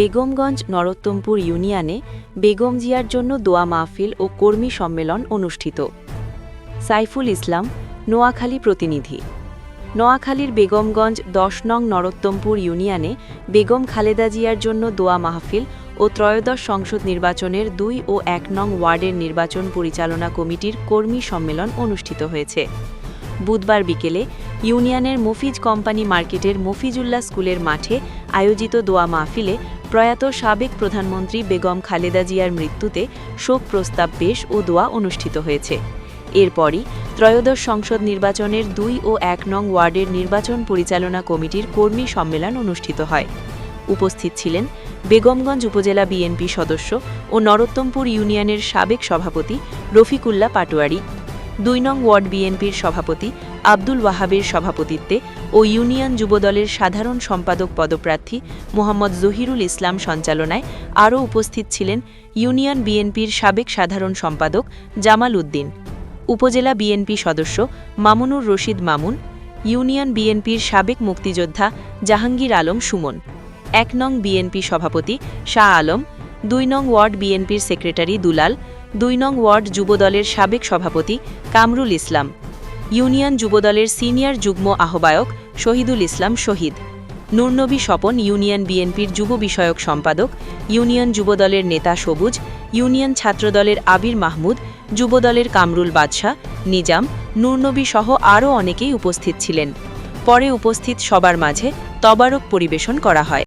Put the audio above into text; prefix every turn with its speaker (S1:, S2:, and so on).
S1: বেগমগঞ্জ নরোত্তমপুর ইউনিয়নে বেগম জিয়ার জন্য দোয়া মাহফিল ও কর্মী সম্মেলন অনুষ্ঠিত। সাইফুল ইসলাম, নোয়াখালী প্রতিনিধি। নোয়াখালীর বেগমগঞ্জ দশ নং নরোত্তমপুর ইউনিয়নে বেগম খালেদা জিয়ার জন্য দোয়া মাহফিল ও ত্রয়োদশ সংসদ নির্বাচনের দুই ও এক নং ওয়ার্ডের নির্বাচন পরিচালনা কমিটির কর্মী সম্মেলন অনুষ্ঠিত হয়েছে। বুধবার বিকেলে ইউনিয়নের মফিজ কোম্পানি মার্কেটের মফিজুল্লাহ স্কুলের মাঠে আয়োজিত দোয়া মাহফিলে প্রয়াত সাবেক প্রধানমন্ত্রী বেগম খালেদা জিয়ার মৃত্যুতে শোক প্রস্তাব পেশ ও দোয়া অনুষ্ঠিত হয়েছে। এরপরই ত্রয়োদশ সংসদ নির্বাচনের দুই ও এক নং ওয়ার্ডের নির্বাচন পরিচালনা কমিটির কর্মী সম্মেলন অনুষ্ঠিত হয়। উপস্থিত ছিলেন বেগমগঞ্জ উপজেলা বিএনপি সদস্য ও নরোত্তমপুর ইউনিয়নের সাবেক সভাপতি রফিকুল্লা পাটোয়ারি, দুই নং ওয়ার্ড বিএনপির সভাপতি আব্দুল ওয়াহাবের সভাপতিত্বে ও ইউনিয়ন যুবদলের সাধারণ সম্পাদক পদপ্রার্থী মোহাম্মদ জহিরুল ইসলাম সঞ্চালনায় আরও উপস্থিত ছিলেন ইউনিয়ন বিএনপির সাবেক সাধারণ সম্পাদক জামাল উদ্দিন, উপজেলা বিএনপি সদস্য মামুনুর রশিদ মামুন, ইউনিয়ন বিএনপির সাবেক মুক্তিযোদ্ধা জাহাঙ্গীর আলম সুমন, এক নং বিএনপি সভাপতি শাহ আলম, দুই নং ওয়ার্ড বিএনপির সেক্রেটারি দুলাল, দুই নং ওয়ার্ড যুবদলের সাবেক সভাপতি কামরুল ইসলাম। ইউনিয়ন যুবদলের সিনিয়র যুগ্ম আহ্বায়ক শহীদুল ইসলাম শহীদ। নুরনবী স্বপন ইউনিয়ন বিএনপির যুব বিষয়ক সম্পাদক, ইউনিয়ন যুবদলের নেতা সবুজ, ইউনিয়ন ছাত্রদলের আবির মাহমুদ, যুবদলের কামরুল বাদশাহ, নিজাম, নুরনবী সহ আরও অনেকেই উপস্থিত ছিলেন। পরে উপস্থিত সবার মাঝে তবারক পরিবেশন করা হয়।